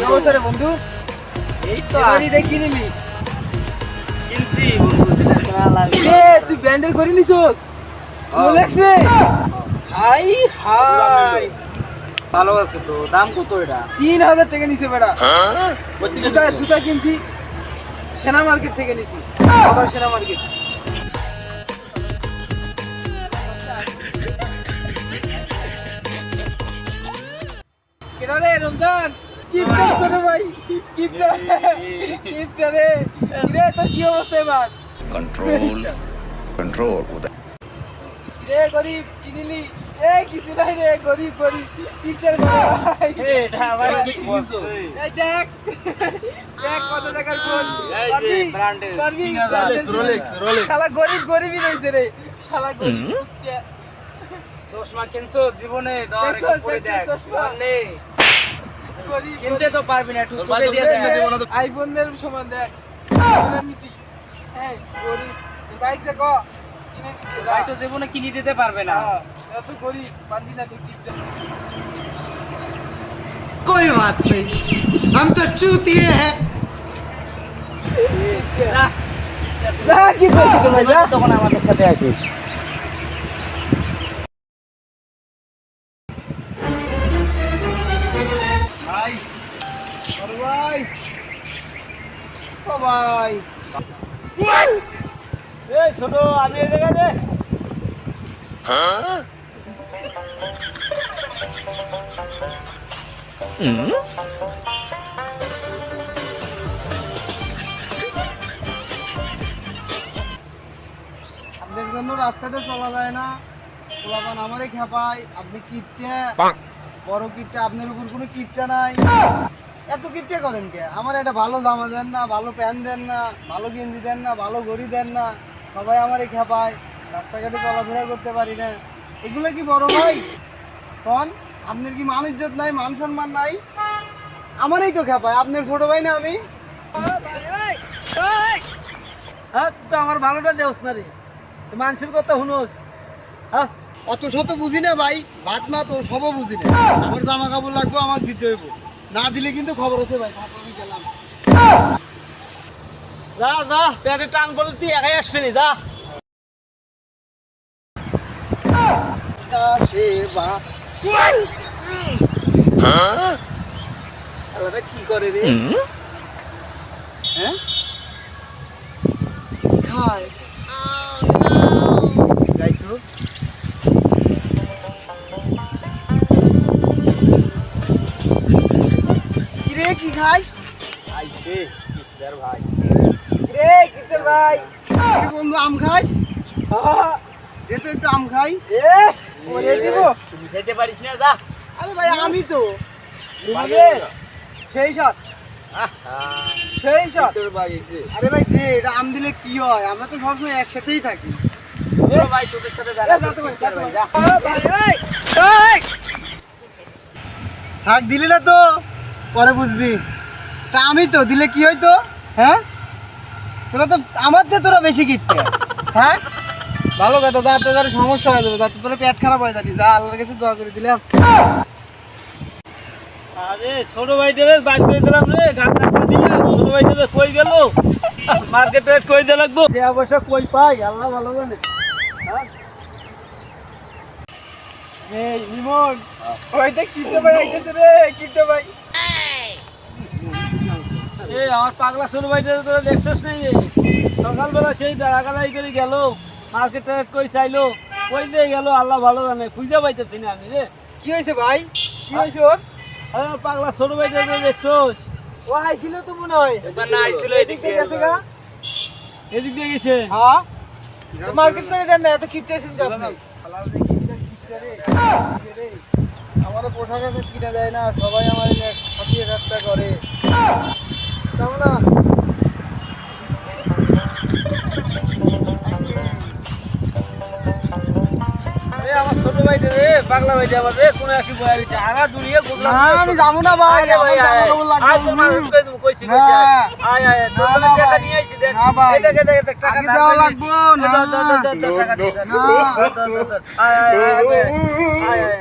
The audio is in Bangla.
কি বন্ধু। এই তো এবারই আছি। দেখি কিনছি বন্ধু যেটা কেনা তুই ব্যান্ডেল করে নিছোস? রোলেক্স রে। Hi hi. ভালো আছে তো দাম কত এটা? তিন হাজার টাকা নিছে বেড়া। জুতা জুতা কিনছি। সেনা মার্কেট থেকে নিছি। আবার সেনা মার্কেট। কেন রে রমজান? কিপটা ছোট ভাই। কিপটা কিপটা রে রে তোর কি অবস্থা এবার? রে গরিব কিনিলি। এ কিছু নাই রে গরিব গরিব। কিপটার ভাই এটা আবার কি বলছো? এই দেখ দেখ কত টাকার ফোন এই যে branded, তিন হাজার রোলেক্স রোলেক্স শালা গরিব গরিবই রইছে রে। শালা গরিব। চশমা কিনছো? জীবনে পরে দেখ। চশমা? ধর নে। গরিব কিনতে তো পারবি না একটু চোখে দিয়ে দেখ আইফোনের সমান দেখ নিছি হ্যাঁ গরিব বাইক যে ক কিনে দিতে ভাই তো জীবনে কিনে দিতে পারবে না এত গরিব বান্দি না তুই কিপটা कोई बात नहीं हम तो चूतिए हैं যা কি করছিস তো ভাই যা তখন আমাদের সাথে আসিস ভাই। এই ছোট আমি এই জায়গায় রে জন্য রাস্তাতে চলা যায় না। পোলাপান আমারই খেপায় আপনি কিপটে। বড় কিপটে আপনার উপর কোনো কিপটা নাই। এত কিপটে করেন কে? আমার একটা ভালো জামা দেন না, ভালো প্যান্ট দেন না, ভালো গেঞ্জি দেন না, ভালো ঘড়ি দেন না, সবাই আমারই খেপায় রাস্তাঘাটে চলাফেরা করতে পারি না। এগুলো কি বড় ভাই? কন, আপনার কি মান ইজ্জত নাই, মান সম্মান নাই? আমারই তো খেপায়। আপনার ছোট ভাই না আমি? হ্যাঁ আমার ভালোটা দেওস না রে। মানুষের কথা শুনোস। হ্যাঁ অত শত বুঝি না ভাই। ভাত না তো, সবও বুঝি না। আমার জামা কাপড় লাগবো আমার দিতে হইব। না দিলে কিন্তু খবর আছে ভাই আমি গেলাম। যা যা পেটে টান পড়লে তুই একাই আসবি নি যা। কি করে রে? হ্যাঁ? খায়। কি খাস? আইছে কিসের ভাই? রে কিতের ভাই? বন্ধু আম খাস? দে তো একটু আম খাই। এ ওরে দিব তুমি খেতে পারিস না যা। আরে ভাই আমি তো। রে সেই সাথ সেই সাথ আরে ভাই দে এটা আম দিলে কি হয়? আমরা তো সবসময় একসাথেই থাকি। ভাই তোদের সাথে থাক দিলি না তো। পরে বুঝবি। তা আমি তো দিলে কি হইতো? হ্যাঁ? তোরা তো আমার থেকে তোরা বেশি কিনতে থাক ভালো কথা যা তোদের সমস্যা হয়ে যাবে। যা তো তোরা পেট খারাপ হয়ে যাবি। যা আল্লাহর কাছে দোয়া করে দিলাম। আরে ছোট ভাইটারে করে দিলাম রে। ছোট ভাইটারে কই গেল? মার্কেটে কই দিয়ে লাগবো? যে অবশ্য কই পাই আল্লাহ ভালো জানে। হ্যাঁ? এই ইমন। ওইটা কিনতে ভাই আইতেছে রে কিনতে ভাই এই আমার পাগলা ছোট ভাইটারে তোরা দেখছিস নাই সকালবেলা সেই দাঁড়াগালাই করে গেল মার্কেটে কই চাইলো কই দিয়ে গেল আল্লাহ ভালো জানে খুঁজে পাইতেছি না আমি রে। কি হয়েছে ভাই? কি হয়েছে ওর? আরে আমার পাগলা ছোট ভাইটারে দেখছোস? ও আইছিল তো মনে হয়। না আইছিল এদিক থেকে গেছে গা। এদিক দিয়ে গেছে? হ্যাঁ। মার্কেট করে দেন না এত কিপটে আছেন যে আপনি আমার পোশাক কিনে দেয় না সবাই আমার খাটিয়ে রাস্তা করে। পাগলা ভাইটা আমার রে কোনে আসি বয়া দিছে আগা দুনিয়া গুদলা না আমি যাব না ভাই ভাই, কাপড় আয়, লাগবে। তোমার কই কইছি, কইছি, আয়। আয়, না, না, টাকা নিয়ে আইছি, দেখ। না, ভাই। দেখ, টাকা লাগবো, না। টাকা। না। আয়, আয়, আয়, আয়।